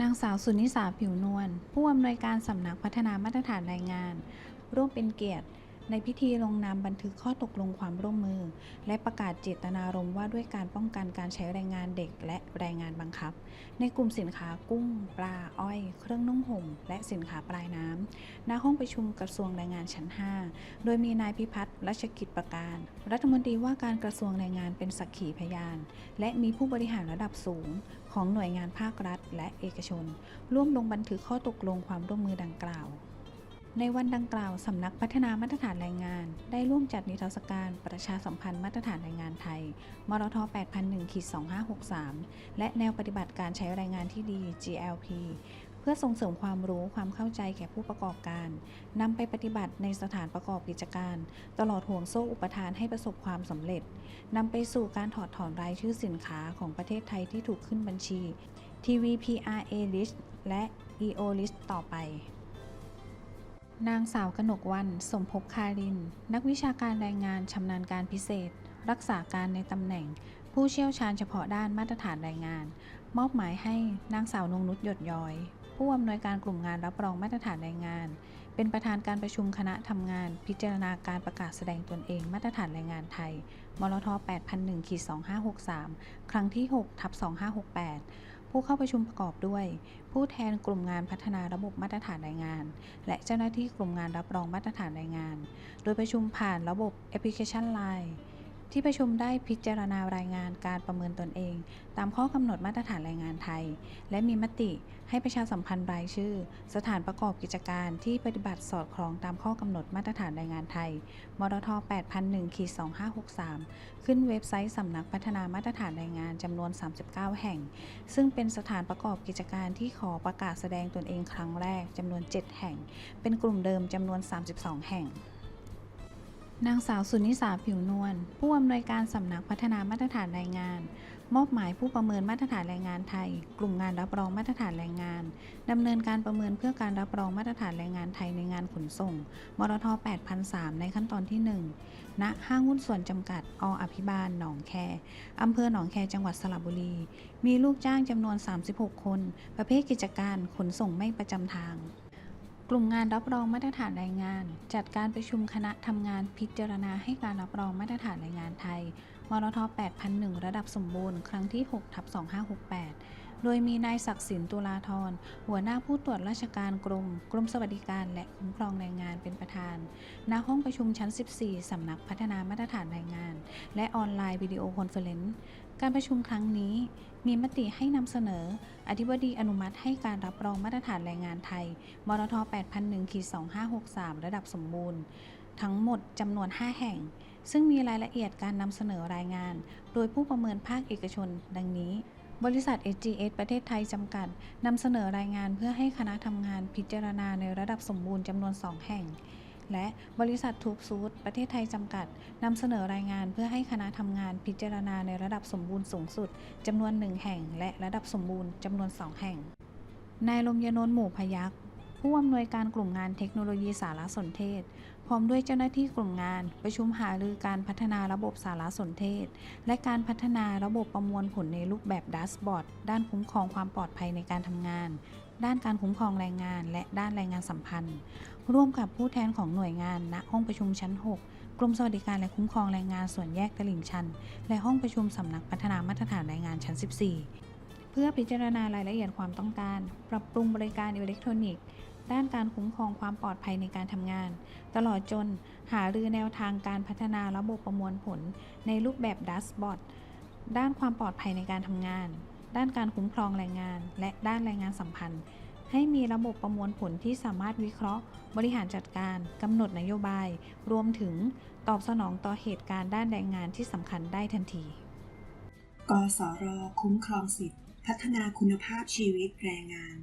นางสาวสุนิสาผิวนวลผู้อำนวยการสำนักพัฒนามาตรฐานแรงงาน ร่วมเป็นเกียรติ ในพิธีลงนามบันทึกข้อตกลงความร่วมมือ และประกาศเจตนารมณ์ว่าด้วยการป้องกันการใช้แรงงานเด็กและแรงงานบังคับ ในกลุ่มสินค้ากุ้ง ปลา อ้อย เครื่องนุ่งห่ม และสินค้าปลายน้ำณห้องประชุมกระทรวงแรงงานชั้น 5 โดยมีนายพิพัฒน์รัชกิจประการ รัฐมนตรีว่าการกระทรวงแรงงานเป็นสักขีพยาน และมีผู้บริหารระดับสูง ของหน่วยงานภาครัฐ และเอกชน ร่วมลงบันทึกข้อตกลงความร่วมมือดังกล่าว ในวันดังกล่าวสำนักพัฒนามาตรฐานแรงงาน ได้ร่วมจัดนิทรรศการประชาสัมพันธ์มาตรฐานแรงงานไทย มรท 8001-2563 และแนวปฏิบัติการใช้แรงงานที่ดี GLP เพื่อส่งเสริมความรู้ความเข้าใจแก่ผู้ประกอบการนำไปปฏิบัติในสถานประกอบกิจการ ตลอดห่วงโซ่อุปทานให้ประสบความสำเร็จนำไปสู่การถอดถอนรายชื่อสินค้าของประเทศไทยที่ถูกขึ้นบัญชี TVPRA List และ EO List ต่อไป นางสาวกนกวัน สมภพคาริน นักวิชาการแรงงานชำนาญการพิเศษ รักษาการในตำแหน่ง ผู้เชี่ยวชาญเฉพาะด้านมาตรฐานแรงงาน มอบหมายให้นางสาวนงนุชหยดย้อย ผู้อำนวยการกลุ่มงานรับรองมาตรฐานแรงงาน เป็นประธานการประชุมคณะทำงาน พิจารณาการประกาศแสดงตนเองมาตรฐานแรงงานไทย มรท 8001-2563 ครั้งที่ 6 ทับ2568 ผู้เข้าประชุมประกอบด้วย ผู้แทนกลุ่มงานพัฒนาระบบมาตรฐานแรงงาน และเจ้าหน้าที่กลุ่มงานรับรองมาตรฐานแรงงาน โดยประชุมผ่านระบบแอปพลิเคชัน Line ที่ประชุมได้พิจารณารายงานการประเมินตนเอง ตามข้อกำหนดมาตรฐานแรงงานไทย และมีมติให้ประชาสัมพันธ์รายชื่อ สถานประกอบกิจการที่ปฏิบัติสอดคล้องตามข้อกำหนดมาตรฐานแรงงานไทย มรท8001-2563 ขึ้นเว็บไซต์สำนักพัฒนามาตรฐานแรงงานจำนวน 39 แห่ง ซึ่งเป็นสถานประกอบกิจการที่ขอประกาศแสดงตนเองครั้งแรกจำนวน 7 แห่ง เป็นกลุ่มเดิมจำนวน 32 แห่ง นางสาวสุนิสาผิวนวลผู้อำนวยการสำนักพัฒนามาตรฐานแรงงาน มอบหมายผู้ประเมินมาตรฐานแรงงานไทย กลุ่มงานรับรองมาตรฐานแรงงานดำเนินการประเมินเพื่อการรับรองมาตรฐานแรงงานไทยในงานขนส่งมรท8003 ในขั้นตอนที่ 1 ณห้างหุ้นส่วนจำกัดออภิบาลหนองแคอำเภอหนองแคจังหวัดสระบุรี มีลูกจ้างจำนวน 36 คน ประเภทกิจการขนส่งไม่ประจำทาง กลุ่มงานรับรองมาตรฐานแรงงาน จัดการประชุมคณะทำงานพิจารณาให้การรับรองมาตรฐานแรงงานไทย มรท 8001 ระดับสมบูรณ์ ครั้งที่ 6 ทับ 2568 โดยมีนายศักดิ์สินตุลาธร หัวหน้าผู้ตรวจราชการกรม กรมสวัสดิการและคุ้มครองแรงงานเป็นประธาน ณ ห้องประชุมชั้น 14 สำนักพัฒนามาตรฐานแรงงาน และออนไลน์วิดีโอคอนเฟอเรนซ์ การประชุมครั้งนี้มีมติให้นำเสนอ อธิบดีอนุมัติให้การรับรองมาตรฐานแรงงานไทย มรท 8001-2563 ระดับสมบูรณ์ ทั้งหมดจำนวน 5 แห่ง ซึ่งมีรายละเอียดการนำเสนอรายงาน โดยผู้ประเมินภาคเอกชน ดังนี้บริษัท SGS ประเทศไทย จำกัด นำเสนอรายงานเพื่อให้คณะทำงานพิจารณาในระดับสมบูรณ์จำนวน 2 แห่ง และบริษัททูบซูดประเทศไทยจำกัดนำเสนอรายงานเพื่อให้คณะทำงานพิจารณาในระดับสมบูรณ์สูงสุดจำนวน 1 แห่ง และระดับสมบูรณ์จำนวน 2 แห่ง นายลมยนนท์หมู่พยักผู้อำนวยการกลุ่มงานเทคโนโลยีสารสนเทศ พร้อมด้วยเจ้าหน้าที่กลุ่มงาน ประชุมหารือการพัฒนาระบบสารสนเทศ และการพัฒนาระบบประมวลผลในรูปแบบดัสบอร์ดด้านคุ้มครองความปลอดภัยในการทำงาน ด้านการคุ้มครองแรงงาน และด้านแรงงานสัมพันธ์ ร่วมกับผู้แทนของหน่วยงานณห้องประชุมชั้น 6 กรมสวัสดิการและคุ้มครองแรงงานส่วนแยกตลิ่งชัน และห้องประชุมสำนักพัฒนามาตรฐานแรงงานชั้น 14 เพื่อพิจารณารายละเอียดความต้องการ ปรับปรุงบริการอิเล็กทรอนิกส์ด้านการคุ้มครองความปลอดภัยในการทำงาน ตลอดจนหารือแนวทางการพัฒนาระบบประมวลผลในรูปแบบดัสบอร์ดด้านความปลอดภัยในการทำงาน ด้านการคุ้มครองแรงงาน และด้านแรงงานสัมพันธ์ ให้มีระบบประมวลผลที่สามารถวิเคราะห์ บริหารจัดการกำหนดนโยบาย รวมถึงตอบสนองต่อเหตุการณ์ด้านแรงงานที่สำคัญได้ทันที กสร คุ้มครองสิทธิพัฒนาคุณภาพชีวิตแรงงาน